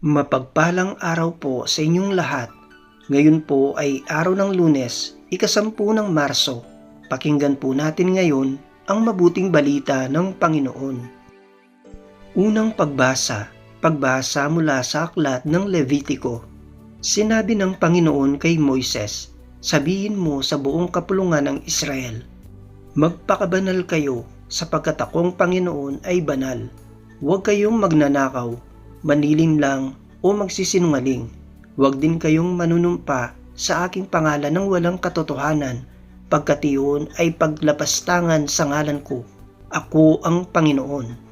Mapagpalang araw po sa inyong lahat. Ngayon po ay araw ng lunes, ikasampu ng Marso. Pakinggan po natin ngayon ang mabuting balita ng Panginoon. Unang pagbasa, pagbasa mula sa aklat ng Levitiko. Sinabi ng Panginoon kay Moises, Sabihin mo sa buong kapulungan ng Israel, Magpakabanal kayo sapagkat akong Panginoon ay banal. Huwag kayong magnanakaw, manilin lang o magsisinungaling. Huwag din kayong manunumpa sa aking pangalan ng walang katotohanan, pagkat iyon ay paglapastangan sa ngalan ko. Ako ang Panginoon.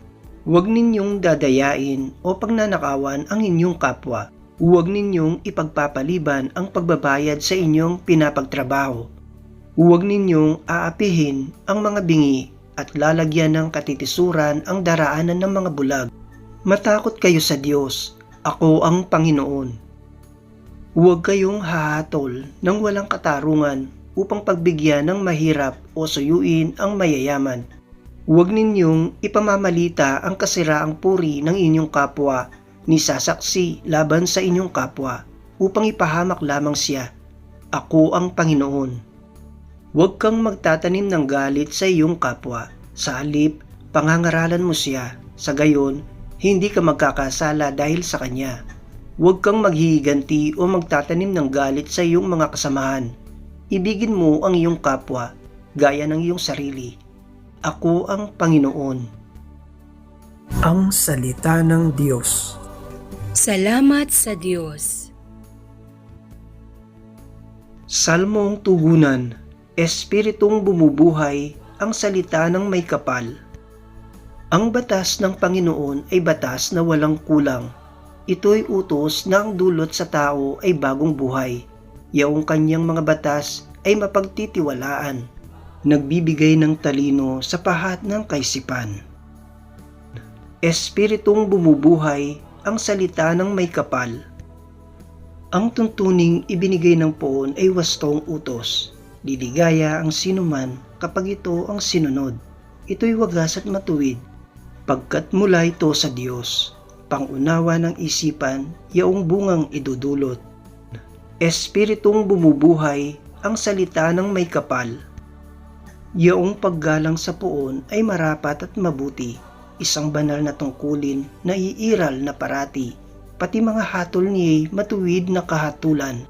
Huwag ninyong dadayain o pagnanakawan ang inyong kapwa. Huwag ninyong ipagpapaliban ang pagbabayad sa inyong pinapagtrabaho. Huwag ninyong aapihin ang mga bingi at lalagyan ng katitisuran ang daraanan ng mga bulag. Matakot kayo sa Diyos, ako ang Panginoon. Huwag kayong hahatol ng walang katarungan upang pagbigyan ng mahirap o suyuin ang mayayaman. Huwag ninyong ipamamalita ang kasiraang puri ng inyong kapwa ni sasaksi laban sa inyong kapwa upang ipahamak lamang siya. Ako ang Panginoon. Huwag kang magtatanim ng galit sa iyong kapwa. Sa halip, pangangaralan mo siya. Sa gayon, hindi ka magkakasala dahil sa kanya. Huwag kang maghihiganti o magtatanim ng galit sa iyong mga kasamahan. Ibigin mo ang iyong kapwa, gaya ng iyong sarili. Ako ang Panginoon. Ang Salita ng Diyos Salamat sa Diyos. Salmong Tugunan Espiritong bumubuhay ang salita ng may kapal. Ang batas ng Panginoon ay batas na walang kulang. Ito'y utos na ang dulot sa tao ay bagong buhay. Yaong kanyang mga batas ay mapagtitiwalaan. Nagbibigay ng talino sa pahat ng kaisipan. Espiritong bumubuhay ang salita ng may kapal. Ang tuntuning ibinigay ng poon ay wastong utos. Liligaya ang sinuman kapag ito ang sinunod. Ito'y wagas at matuwid, pagkat mula ito sa Diyos. Pangunawa ng isipan, yaong bungang idudulot. Espiritong bumubuhay ang salita ng may kapal. Yaong paggalang sa poon ay marapat at mabuti isang banal na tungkulin na iiral na parati, pati mga hatol niya'y matuwid na kahatulan.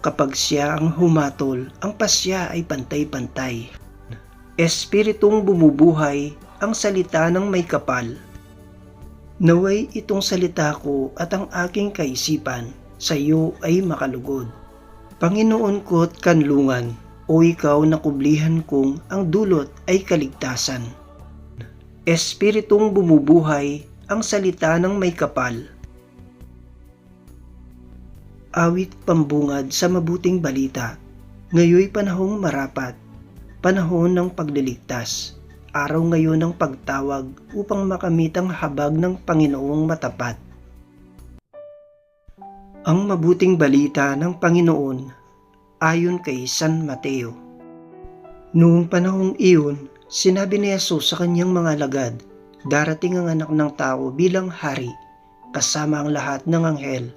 Kapag siya ang humatol, ang pasya ay pantay-pantay. Espiritong bumubuhay ang salita ng may kapal. Naway itong salita ko at ang aking kaisipan sa iyo ay makalugod. Panginoon ko't kanlungan, o ikaw na kublihan kong ang dulot ay kaligtasan. Espiritong bumubuhay ang salita ng may kapal. Awit pambungad sa mabuting balita. Ngayoy panahong marapat, panahon ng pagliligtas, araw ngayon ng pagtawag upang makamit ang habag ng Panginoong matapat. Ang mabuting balita ng Panginoon ayon kay San Mateo. Noong panahong iyon, Sinabi ni Jesus sa kanyang mga alagad, darating ang anak ng tao bilang hari, kasama ang lahat ng anghel,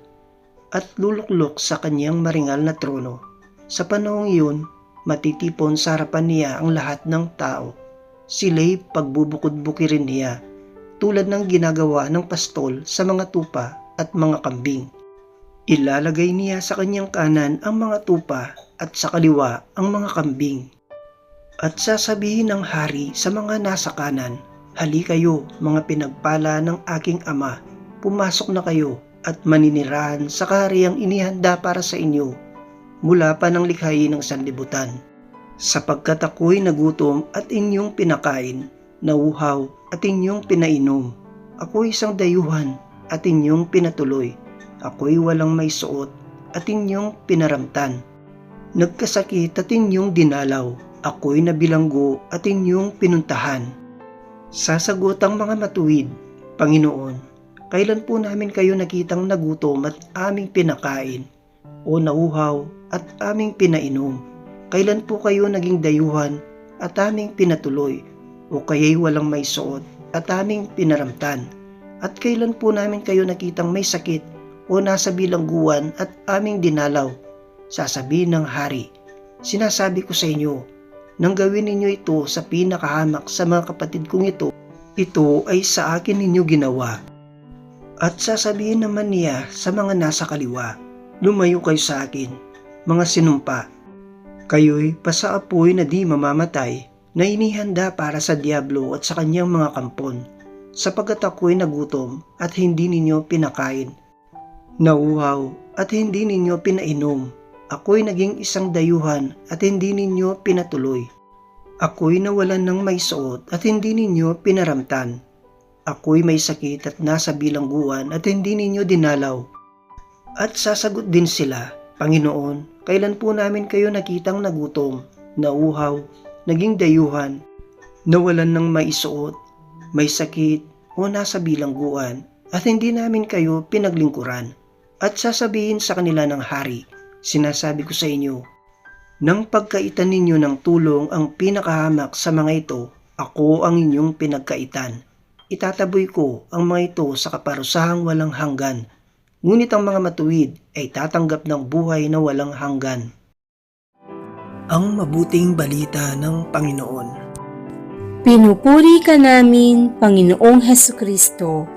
at luluklok sa kanyang maringal na trono. Sa panahong iyon, matitipon sa harapan niya ang lahat ng tao. Sila'y pagbubukod-bukirin niya, tulad ng ginagawa ng pastol sa mga tupa at mga kambing. Ilalagay niya sa kanyang kanan ang mga tupa at sa kaliwa ang mga kambing at sasabihin ng hari sa mga nasa kanan, Hali kayo, mga pinagpala ng aking ama, pumasok na kayo at maninirahan sa kahariang inihanda para sa inyo mula pa ng likhayi ng sanlibutan. Sapagkat ako'y nagutom at inyong pinakain, nauhaw at inyong pinainom. Ako'y isang dayuhan at inyong pinatuloy. Ako'y walang may suot at inyong pinaramtan. Nagkasakit at inyong dinalaw ako'y nabilanggo at inyong pinuntahan. Sasagot ang mga matuwid, Panginoon, kailan po namin kayo nakitang nagutom at aming pinakain, o nauhaw at aming pinainom? Kailan po kayo naging dayuhan at aming pinatuloy, o kaya'y walang may suot at aming pinaramtan? At kailan po namin kayo nakitang may sakit o nasa bilangguan at aming dinalaw. Sasabihin ng hari, sinasabi ko sa inyo, nang gawin ninyo ito sa pinakahamak sa mga kapatid kong ito, ito ay sa akin ninyo ginawa. At sasabihin naman niya sa mga nasa kaliwa, lumayo kayo sa akin, mga sinumpa. Kayo'y pasaapoy na di mamamatay na inihanda para sa Diablo at sa kanyang mga kampon, sapagat ako'y nagutom at hindi ninyo pinakain. Nauhaw at hindi ninyo pinainom. Ako'y naging isang dayuhan at hindi ninyo pinatuloy. Ako'y nawalan ng may suot at hindi ninyo pinaramtan. Ako'y may sakit at nasa bilangguan at hindi ninyo dinalaw. At sasagot din sila, Panginoon, kailan po namin kayo nakitang nagutom, nauhaw, naging dayuhan, nawalan ng may suot, may sakit o nasa bilangguan at hindi namin kayo pinaglingkuran. At sasabihin sa kanila ng hari, sinasabi ko sa inyo, nang pagkaitan ninyo ng tulong ang pinakahamak sa mga ito, ako ang inyong pinagkaitan. Itataboy ko ang mga ito sa kaparusahang walang hanggan, ngunit ang mga matuwid ay tatanggap ng buhay na walang hanggan. Ang mabuting balita ng Panginoon. Pinupuri ka namin, Panginoong Heso Kristo.